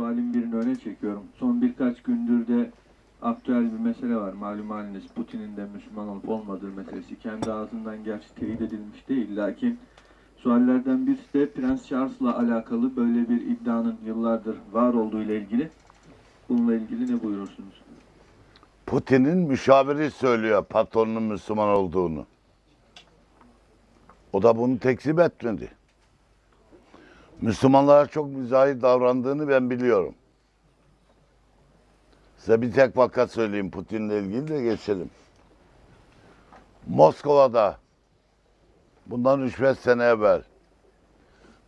sualin birini öne çekiyorum. Son birkaç gündür de aktüel bir mesele var. Malum haliniz Putin'in de Müslüman olup olmadığı meselesi. Kendi ağzından gerçi teyit edilmiş değil. Lakin suallerden birisi de Prens Charles'la alakalı böyle bir iddianın yıllardır var olduğu ile ilgili. Bununla ilgili ne buyurursunuz? Putin'in müşaviri söylüyor patronun Müslüman olduğunu. O da bunu tekzip etmedi. Müslümanlara çok müzahir davrandığını ben biliyorum. Size bir tek vaka söyleyeyim Putin'le ilgili de geçelim. Moskova'da bundan 3-5 sene evvel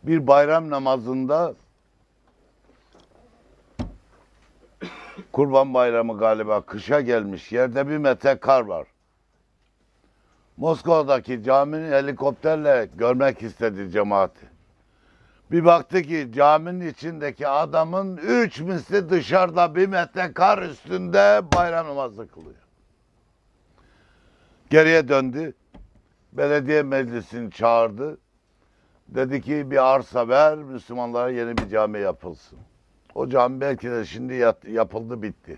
bir bayram namazında Kurban Bayramı galiba kışa gelmiş. Yerde bir metre kar var. Moskova'daki caminin helikopterle görmek istedi cemaati. Bir baktı ki caminin içindeki adamın üç misli dışarıda bir metre kar üstünde bayram namazı kılıyor. Geriye döndü. Belediye meclisini çağırdı. Dedi ki bir arsa ver Müslümanlara yeni bir cami yapılsın. O cami belki de şimdi yapıldı bitti.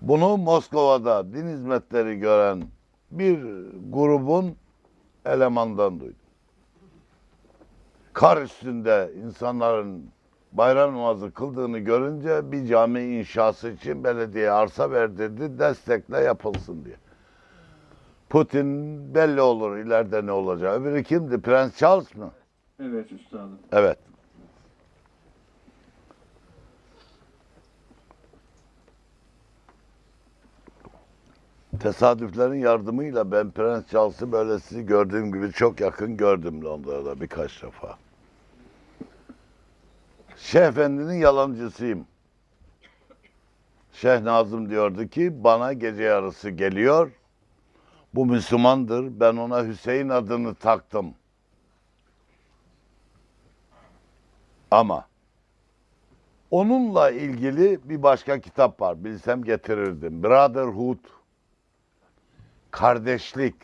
Bunu Moskova'da din hizmetleri gören bir grubun elemandan duydum. Kar üstünde insanların bayram namazı kıldığını görünce bir cami inşası için belediye arsa verdirdi, destekle yapılsın diye. Putin belli olur ileride ne olacak. Öbürü kimdi? Prens Charles mı? Evet üstadım. Evet. Tesadüflerin yardımıyla ben Prens Charles'ı böyle sizi gördüğüm gibi çok yakın gördüm Londra'da birkaç defa. Şeyh Efendi'nin yalancısıyım. Şeyh Nazım diyordu ki bana gece yarısı geliyor. Bu Müslümandır. Ben ona Hüseyin adını taktım. Ama onunla ilgili bir başka kitap var. Bilsem getirirdim. Brotherhood. Kardeşlik.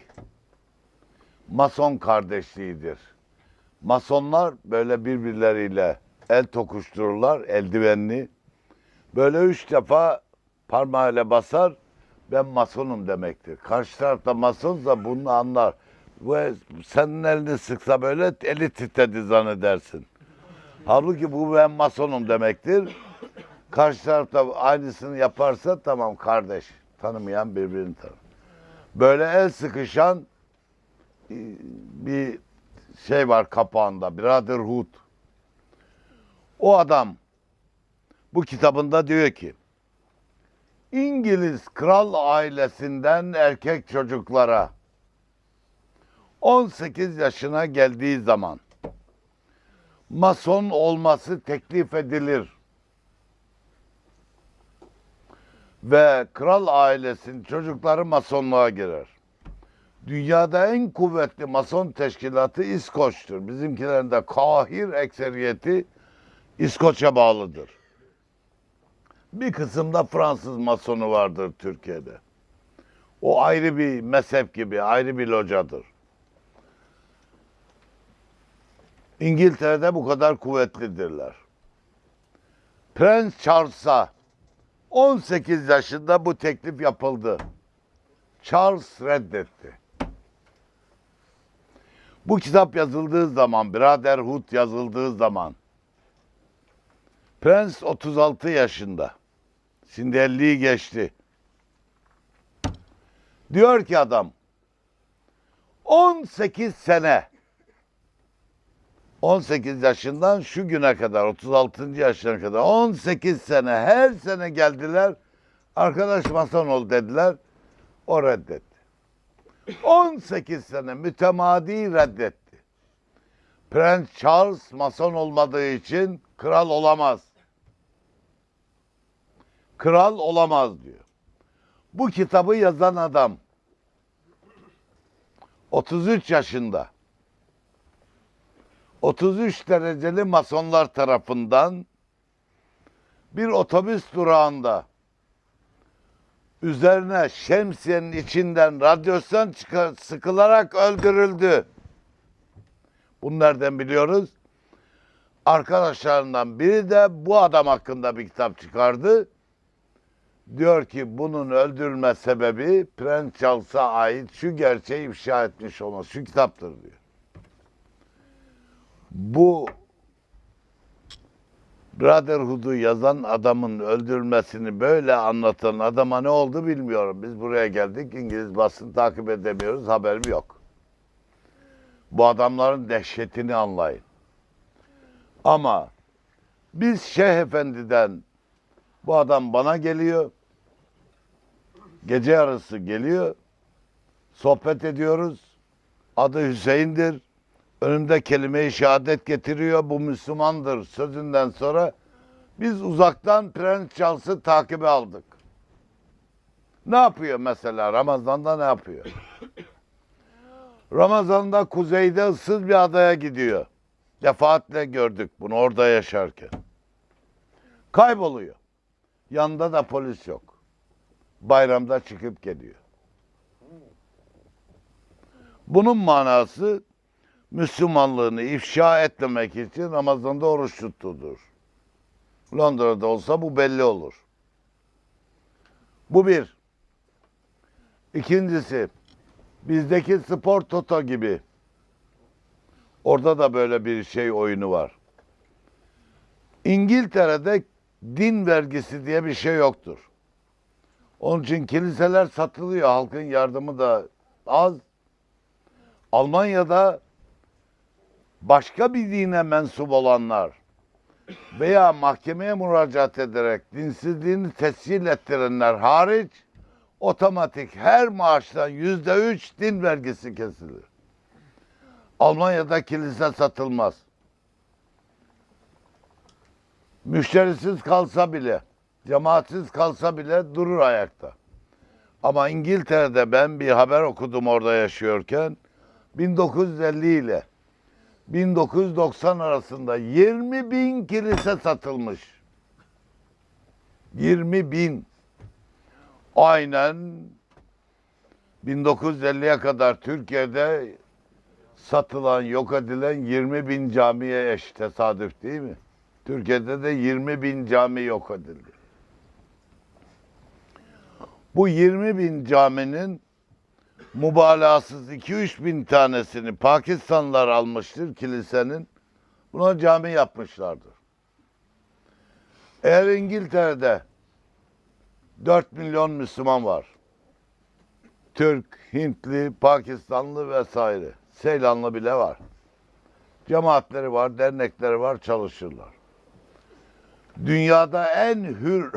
Mason kardeşliğidir. Masonlar böyle birbirleriyle el tokuştururlar, eldivenli. Böyle üç defa parmağıyla basar, ben masonum demektir. Karşı tarafta masonsa bunu anlar. Ve senin elini sıksa böyle eli titredi zannedersin. Halbuki bu ben masonum demektir. Karşı tarafta aynısını yaparsa tamam kardeş. Tanımayan birbirini tanır. Böyle el sıkışan e, bir şey var kapağında. Brotherhood. O adam bu kitabında diyor ki İngiliz kral ailesinden erkek çocuklara 18 yaşına geldiği zaman mason olması teklif edilir. Ve kral ailesinin çocukları masonluğa girer. Dünyada en kuvvetli mason teşkilatı İskoç'tur. Bizimkilerin de kahir ekseriyeti İskoç'a bağlıdır. Bir kısımda Fransız masonu vardır Türkiye'de. O ayrı bir mezhep gibi, ayrı bir locadır. İngiltere'de bu kadar kuvvetlidirler. Prens Charles'a 18 yaşında bu teklif yapıldı. Charles reddetti. Bu kitap yazıldığı zaman, Brotherhood yazıldığı zaman Prens 36 yaşında. Şimdi 50'yi geçti. Diyor ki adam 18 sene 18 yaşından şu güne kadar 36. yaşına kadar 18 sene her sene geldiler. Arkadaş mason ol dediler. O reddetti. 18 sene mütemadi reddetti. Prens Charles mason olmadığı için kral olamaz. Kral olamaz diyor. Bu kitabı yazan adam 33 yaşında. 33 dereceli masonlar tarafından bir otobüs durağında üzerine şemsiyenin içinden radyasyon sıkılarak öldürüldü. Bunu nereden biliyoruz? Arkadaşlarından biri de bu adam hakkında bir kitap çıkardı. Diyor ki bunun öldürülme sebebi Prens Charles'a ait şu gerçeği ifşa etmiş olması. Şu kitaptır diyor. Bu Brotherhood'u yazan adamın öldürülmesini böyle anlatan adama ne oldu bilmiyorum. Biz buraya geldik. İngiliz basını takip edemiyoruz. Haberim yok. Bu adamların dehşetini anlayın. Ama biz Şeyh Efendi'den bu adam bana geliyor. Gece yarısı geliyor. Sohbet ediyoruz. Adı Hüseyin'dir. Önümde kelime-i şehadet getiriyor. Bu Müslümandır sözünden sonra biz uzaktan Prens Charles'ı takibe aldık. Ne yapıyor mesela? Ramazan'da ne yapıyor? Ramazan'da kuzeyde ıssız bir adaya gidiyor. Defaatle gördük bunu orada yaşarken. Kayboluyor. Yanında da polis yok. Bayramda çıkıp geliyor. Bunun manası Müslümanlığını ifşa etmemek için Ramazan'da oruç tuttuğudur. Londra'da olsa bu belli olur. Bu bir. İkincisi, bizdeki spor toto gibi. Orada da böyle bir şey oyunu var. İngiltere'de din vergisi diye bir şey yoktur. Onun için kiliseler satılıyor. Halkın yardımı da az. Almanya'da başka bir dine mensup olanlar veya mahkemeye müracaat ederek dinsizliğini tescil ettirenler hariç otomatik her maaştan yüzde üç din vergisi kesilir. Almanya'da kilise satılmaz. Müşterisiz kalsa bile, cemaatsiz kalsa bile durur ayakta. Ama İngiltere'de ben bir haber okudum orada yaşıyorken 1950 ile 1990 arasında 20 bin kilise satılmış. 20 bin. Aynen 1950'ye kadar Türkiye'de satılan, yok edilen 20 bin camiye eş tesadüf değil mi? Türkiye'de de 20 bin cami yok edildi. Bu 20 bin caminin mübalağasız 2-3 bin tanesini Pakistanlılar almıştır kilisenin. Buna cami yapmışlardır. Eğer İngiltere'de 4 milyon Müslüman var. Türk, Hintli, Pakistanlı vesaire. Seylanlı bile var. Cemaatleri var, dernekleri var, çalışırlar. Dünyada en hür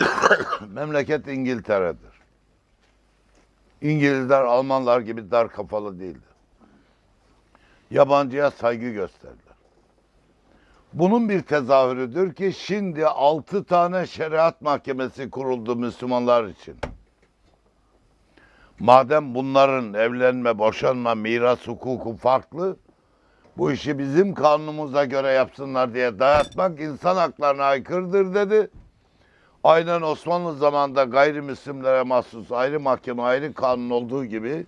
memleket İngiltere'dir. İngilizler, Almanlar gibi dar kafalı değildi. Yabancıya saygı gösterdiler. Bunun bir tezahürüdür ki şimdi altı tane şeriat mahkemesi kuruldu Müslümanlar için. Madem bunların evlenme, boşanma, miras hukuku farklı, bu işi bizim kanunumuza göre yapsınlar diye dayatmak insan haklarına aykırıdır dedi. Aynen Osmanlı zamanında gayrimüslimlere mahsus ayrı mahkeme, ayrı kanun olduğu gibi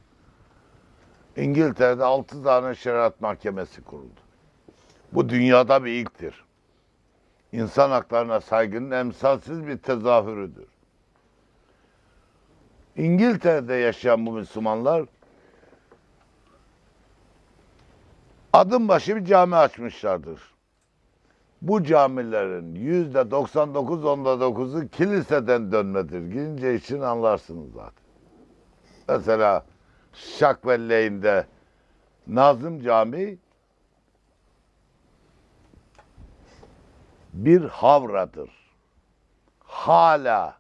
İngiltere'de altı tane şeriat mahkemesi kuruldu. Bu dünyada bir ilktir. İnsan haklarına saygının emsalsiz bir tezahürüdür. İngiltere'de yaşayan bu Müslümanlar adım başı bir cami açmışlardır. Bu camilerin yüzde 99 onda 9'u kiliseden dönmedir. Girince için anlarsınız zaten. Mesela Şakbelleğinde Nazım Camii bir havradır. Hala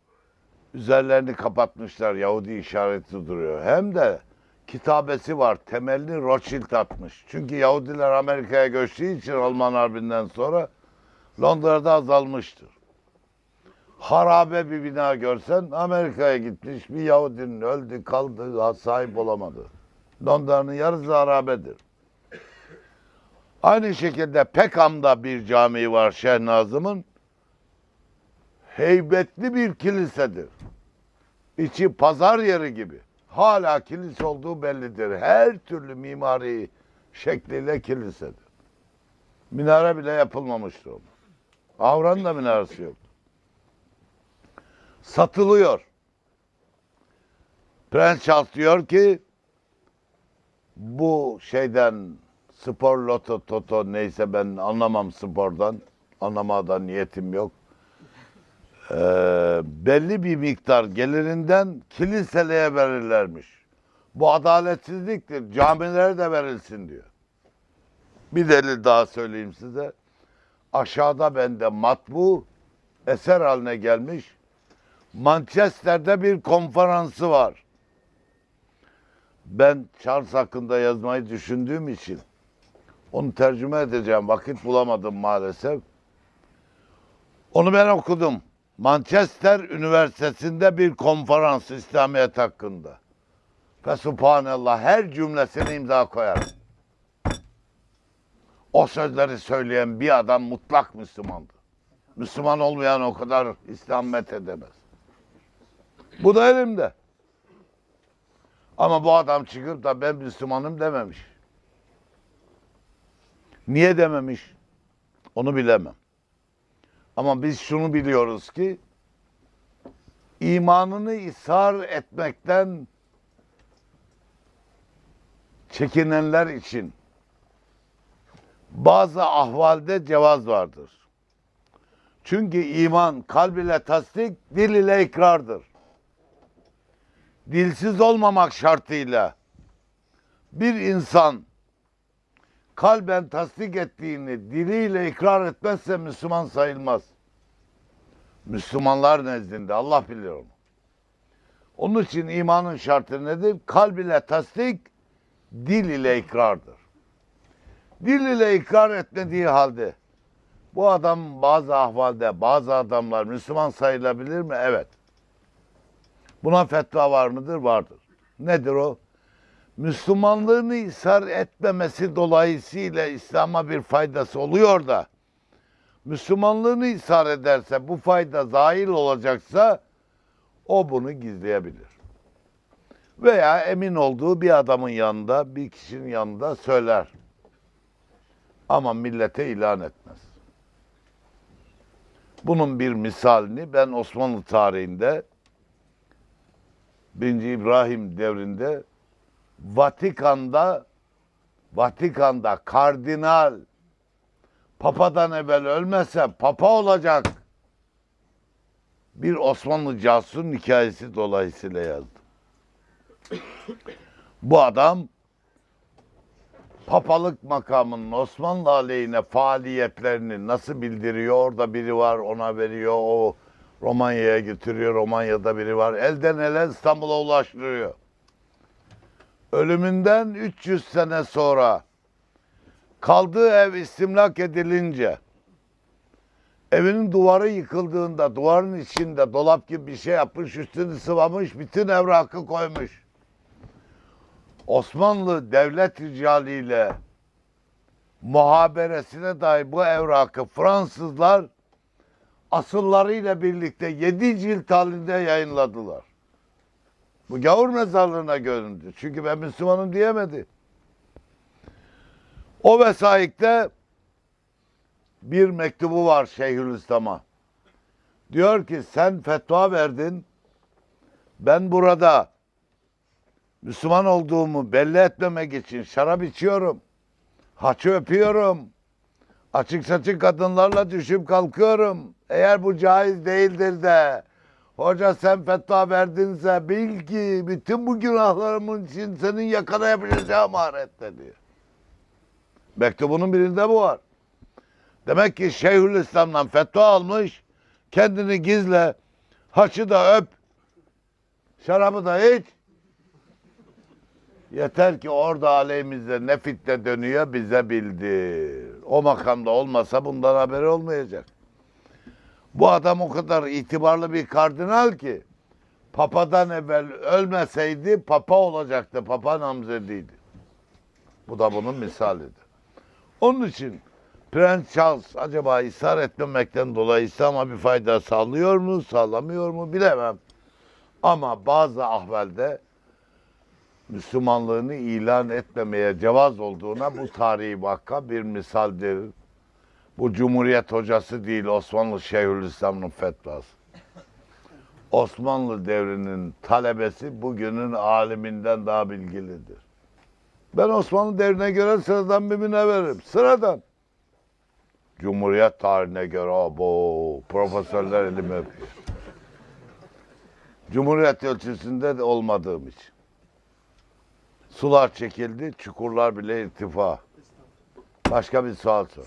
üzerlerini kapatmışlar. Yahudi işareti duruyor. Hem de kitabesi var. Temelini Rothschild atmış. Çünkü Yahudiler Amerika'ya göçtüğü için Alman Harbi'nden sonra Londra'da azalmıştır. Harabe bir bina görsen Amerika'ya gitmiş bir Yahudinin öldü kaldı sahip olamadı. Londra'nın yarısı harabedir. Aynı şekilde Pekam'da bir cami var Şeyh Nazım'ın. Heybetli bir kilisedir. İçi pazar yeri gibi. Hala kilise olduğu bellidir. Her türlü mimari şekliyle kilisedir. Minare bile yapılmamıştı onun. Avranın da minaresi yok. Satılıyor. Prens Charles diyor ki bu şeyden spor loto toto neyse ben anlamam spordan. Anlamadan niyetim yok. Ee, belli bir miktar gelirinden kiliselere verirlermiş. Bu adaletsizliktir. Camilere de verilsin diyor. Bir delil daha söyleyeyim size. Aşağıda bende matbu eser haline gelmiş. Manchester'de bir konferansı var. Ben Charles hakkında yazmayı düşündüğüm için onu tercüme edeceğim. Vakit bulamadım maalesef. Onu ben okudum. Manchester Üniversitesi'nde bir konferans İslamiyet hakkında. Ve subhanallah her cümlesine imza koyar. O sözleri söyleyen bir adam mutlak Müslümandı. Müslüman olmayan o kadar İslam edemez. Bu da elimde. Ama bu adam çıkıp da ben Müslümanım dememiş. Niye dememiş? Onu bilemem. Ama biz şunu biliyoruz ki imanını ishar etmekten çekinenler için bazı ahvalde cevaz vardır. Çünkü iman kalb ile tasdik, dil ile ikrardır. Dilsiz olmamak şartıyla bir insan kalben tasdik ettiğini diliyle ikrar etmezse Müslüman sayılmaz. Müslümanlar nezdinde Allah bilir onu. Onun için imanın şartı nedir? Kalb ile tasdik, dil ile ikrardır. Dil ile ikrar etmediği halde bu adam bazı ahvalde bazı adamlar Müslüman sayılabilir mi? Evet. Buna fetva var mıdır? Vardır. Nedir o? Müslümanlığını ishar etmemesi dolayısıyla İslam'a bir faydası oluyor da Müslümanlığını ishar ederse bu fayda zahil olacaksa o bunu gizleyebilir. Veya emin olduğu bir adamın yanında, bir kişinin yanında söyler. Ama millete ilan etmez. Bunun bir misalini ben Osmanlı tarihinde 1. İbrahim devrinde Vatikan'da Vatikan'da kardinal papadan evvel ölmezse papa olacak bir Osmanlı casusun hikayesi dolayısıyla yazdım. Bu adam papalık makamının Osmanlı aleyhine faaliyetlerini nasıl bildiriyor? Orada biri var ona veriyor, o Romanya'ya götürüyor, Romanya'da biri var. Elden ele İstanbul'a ulaştırıyor. Ölümünden 300 sene sonra kaldığı ev istimlak edilince evinin duvarı yıkıldığında duvarın içinde dolap gibi bir şey yapmış, üstünü sıvamış, bütün evrakı koymuş. Osmanlı devlet ricaliyle muhaberesine dair bu evrakı Fransızlar asıllarıyla birlikte yedi cilt halinde yayınladılar. Bu gavur mezarlığına göründü. Çünkü ben Müslümanım diyemedi. O vesayikte bir mektubu var Şeyhülislam'a. Diyor ki sen fetva verdin. Ben burada Müslüman olduğumu belli etmemek için şarap içiyorum. Haçı öpüyorum. Açık saçık kadınlarla düşüp kalkıyorum. Eğer bu caiz değildir de hoca sen fetva verdinse bil ki bütün bu günahlarımın için senin yakana yapacağım ahirette diyor. Mektubunun birinde bu var. Demek ki Şeyhülislam'dan fetva almış, kendini gizle, haçı da öp, şarabı da iç. Yeter ki orada aleyhimizde ne fitne dönüyor bize bildir. O makamda olmasa bundan haberi olmayacak. Bu adam o kadar itibarlı bir kardinal ki papadan evvel ölmeseydi papa olacaktı. Papa namzediydi. Bu da bunun misalidir. Onun için Prens Charles acaba ısrar etmemekten dolayı İslam'a bir fayda sağlıyor mu, sağlamıyor mu bilemem. Ama bazı ahvalde Müslümanlığını ilan etmemeye cevaz olduğuna bu tarihi vakka bir misaldir. Bu Cumhuriyet hocası değil Osmanlı Şeyhülislam'ın fetvası. Osmanlı devrinin talebesi bugünün aliminden daha bilgilidir. Ben Osmanlı devrine göre sıradan bir münevverim. Sıradan. Cumhuriyet tarihine göre abo profesörler elimi öpüyor. Cumhuriyet ölçüsünde de olmadığım için. Sular çekildi, çukurlar bile irtifa. Başka bir sual sor.